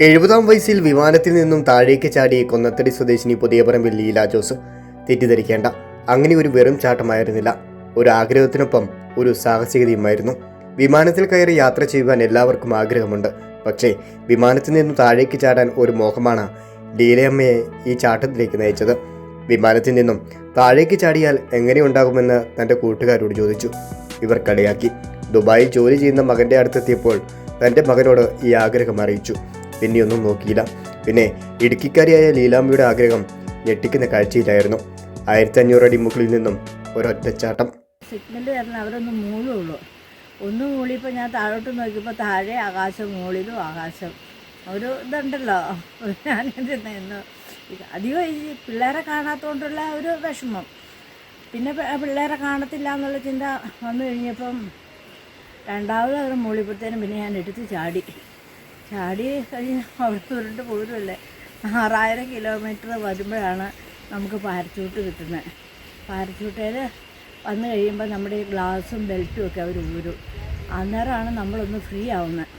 എഴുപതാം വയസ്സിൽ വിമാനത്തിൽ നിന്നും താഴേക്ക് ചാടി കൊന്നത്തടി സ്വദേശിനി പുതിയപറമ്പിൽ ലീല ജോസ്. തെറ്റിദ്ധരിക്കേണ്ട. അങ്ങനെ ഒരു വെറും ചാട്ടമായിരുന്നില്ല. ഒരു ആഗ്രഹത്തിനൊപ്പം ഒരു സാഹസികതയുമായിരുന്നു. വിമാനത്തിൽ കയറി യാത്ര ചെയ്യുവാൻ എല്ലാവർക്കും ആഗ്രഹമുണ്ട്. പക്ഷേ വിമാനത്തിൽ നിന്നും താഴേക്ക് ചാടാൻ ഒരു മോഹമാണ് ലീലയമ്മയെ ഈ ചാട്ടത്തിലേക്ക് നയിച്ചത്. വിമാനത്തിൽ നിന്നും താഴേക്ക് ചാടിയാൽ എങ്ങനെയുണ്ടാകുമെന്ന് തന്റെ കൂട്ടുകാരോട് ചോദിച്ചു. ഇവർ കളിയാക്കി. ദുബായിൽ ജോലി ചെയ്യുന്ന മകന്റെ അടുത്തെത്തിയപ്പോൾ തന്റെ മകനോട് ഈ ആഗ്രഹം അറിയിച്ചു. പിന്നെയൊന്നും നോക്കിയില്ല. പിന്നെ ഇടുക്കിക്കാരിയായ ലീലാമ്മയുടെ ആഗ്രഹം ഞെട്ടിക്കുന്ന കാഴ്ചയിലായിരുന്നു. ആയിരത്തി അഞ്ഞൂറ് അടി മുകളിൽ നിന്നും ഒരൊറ്റച്ചാട്ടം സിഗ്നൽ തരണം ഒന്ന് മൂളുള്ളൂ. ഒന്ന് മൂളിയപ്പോൾ ഞാൻ താഴോട്ട് നോക്കിയപ്പോൾ താഴെ ആകാശം മുകളിലും ആകാശം. ഒരു ഇതുണ്ടല്ലോ. ഞാൻ അധികം ഈ പിള്ളേരെ കാണാത്തതുകൊണ്ടുള്ള ഒരു വിഷമം. പിന്നെ പിള്ളേരെ കാണത്തില്ല എന്നുള്ള ചിന്ത വന്നു കഴിഞ്ഞപ്പം രണ്ടാമത് അവർ മൂളിയപ്പോഴത്തേനും പിന്നെ ഞാൻ എടുത്ത് ചാടി. ചാടി കഴിഞ്ഞ് അവിടെ ഉരുണ്ട് പോരുമല്ലേ ആറായിരം കിലോമീറ്റർ വരുമ്പോഴാണ് നമുക്ക് പാരച്യൂട്ട് കിട്ടുന്നത്. പാരച്ചൂട്ടയിൽ വന്നു കഴിയുമ്പോൾ നമ്മുടെ ഈ ഗ്ലാസും ബെൽറ്റും ഒക്കെ അവർ ഊരും. അന്നേരമാണ് നമ്മളൊന്ന് ഫ്രീ ആവുന്നത്.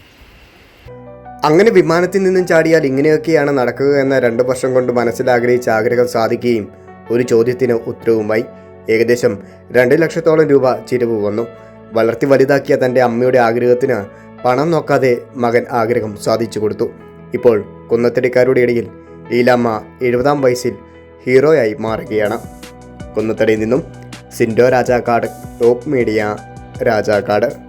അങ്ങനെ വിമാനത്തിൽ നിന്നും ചാടിയാൽ ഇങ്ങനെയൊക്കെയാണ് നടക്കുക എന്ന രണ്ട് വർഷം കൊണ്ട് മനസ്സിലാഗ്രഹിച്ച ആഗ്രഹം സാധിക്കുകയും ഒരു ചോദ്യത്തിന് ഉത്തരവുമായി ഏകദേശം രണ്ട് ലക്ഷത്തോളം രൂപ ചിലവ് വന്നു. വളർത്തി വലുതാക്കിയ തന്റെ അമ്മയുടെ ആഗ്രഹത്തിന് പണം നോക്കാതെ മകൻ ആഗ്രഹം സാധിച്ചു കൊടുത്തു. ഇപ്പോൾ കുന്നത്തടിക്കാരുടെ ഇടയിൽ ലീലാമ്മ എഴുപതാം വയസ്സിൽ ഹീറോയായി മാറുകയാണ്. കുന്നത്തടിയിൽ നിന്നും സിൻഡോ രാജാക്കാട് ടോപ്പ് മീഡിയ രാജാക്കാട്.